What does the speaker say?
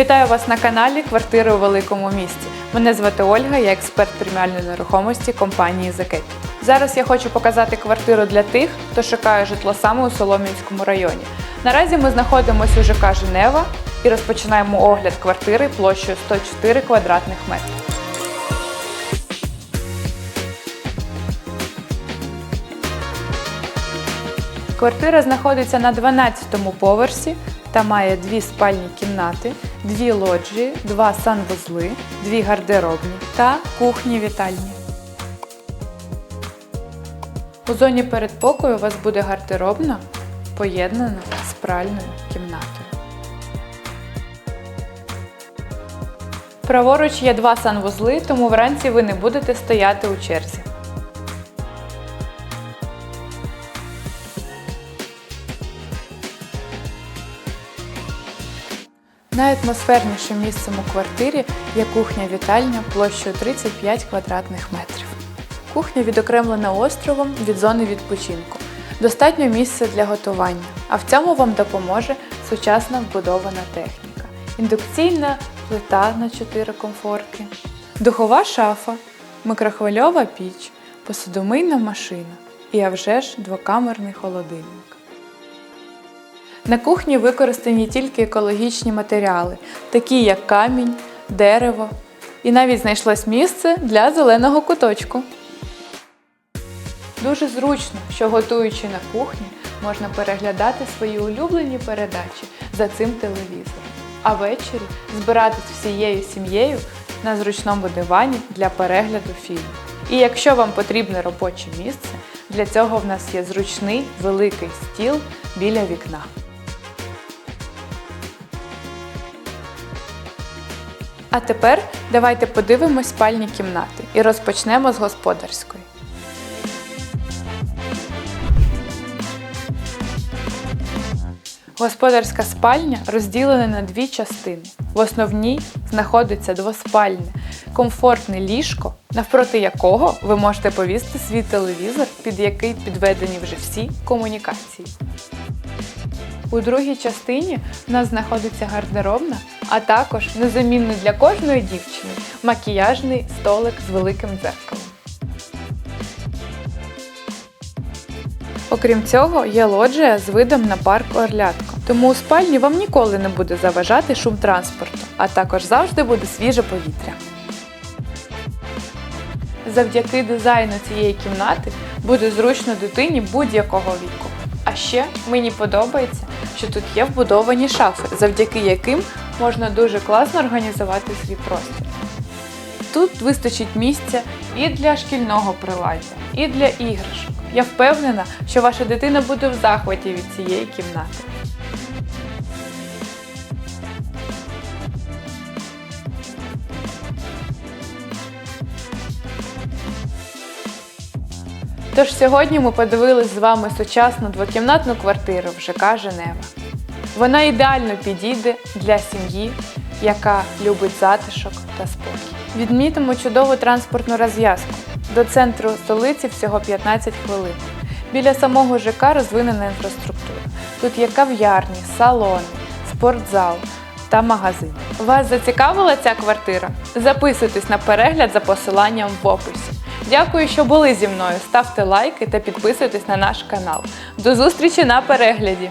Вітаю вас на каналі Квартири у великому місті. Мене звати Ольга, я експерт преміальної нерухомості компанії Закет. Зараз я хочу показати квартиру для тих, хто шукає житло саме у Солом'янському районі. Наразі ми знаходимося у ЖК Женева і розпочинаємо огляд квартири площею 104 квадратних метрів. Квартира знаходиться на 12-му поверсі та має дві спальні кімнати, дві лоджії, два санвузли, дві гардеробні та кухні-вітальні. У зоні передпокою у вас буде гардеробна, поєднана з пральною кімнатою. Праворуч є два санвузли, тому вранці ви не будете стояти у черзі. Найатмосфернішим місцем у квартирі є кухня-вітальня площею 35 квадратних метрів. Кухня відокремлена островом від зони відпочинку. Достатньо місця для готування, а в цьому вам допоможе сучасна вбудована техніка. Індукційна плита на 4 комфорки, духова шафа, микрохвильова піч, посудомийна машина і а вже ж двокамерний холодильник. На кухні використані тільки екологічні матеріали, такі як камінь, дерево, і навіть знайшлось місце для зеленого куточку. Дуже зручно, що готуючи на кухні, можна переглядати свої улюблені передачі за цим телевізором, а ввечері збиратись всією сім'єю на зручному дивані для перегляду фільму. І якщо вам потрібне робоче місце, для цього в нас є зручний великий стіл біля вікна. А тепер давайте подивимось спальні кімнати і розпочнемо з господарської. Господарська спальня розділена на дві частини. В основній знаходиться двоспальне, комфортне ліжко, навпроти якого ви можете повісти свій телевізор, під який підведені вже всі комунікації. У другій частині в нас знаходиться гардеробна, а також незамінний для кожної дівчини макіяжний столик з великим дзеркалом. Окрім цього, є лоджія з видом на парк Орлятко. Тому у спальні вам ніколи не буде заважати шум транспорту, а також завжди буде свіже повітря. Завдяки дизайну цієї кімнати буде зручно дитині будь-якого віку. А ще мені подобається, що тут є вбудовані шафи, завдяки яким можна дуже класно організувати свій простір. Тут вистачить місця і для шкільного приладдя, і для іграшок. Я впевнена, що ваша дитина буде в захваті від цієї кімнати. Тож сьогодні ми подивились з вами сучасну двокімнатну квартиру в ЖК Женева. Вона ідеально підійде для сім'ї, яка любить затишок та спокій. Відмітимо чудову транспортну розв'язку. До центру столиці всього 15 хвилин. Біля самого ЖК розвинена інфраструктура. Тут є кав'ярні, салони, спортзал та магазин. Вас зацікавила ця квартира? Записуйтесь на перегляд за посиланням в описі. Дякую, що були зі мною. Ставте лайки та підписуйтесь на наш канал. До зустрічі на перегляді!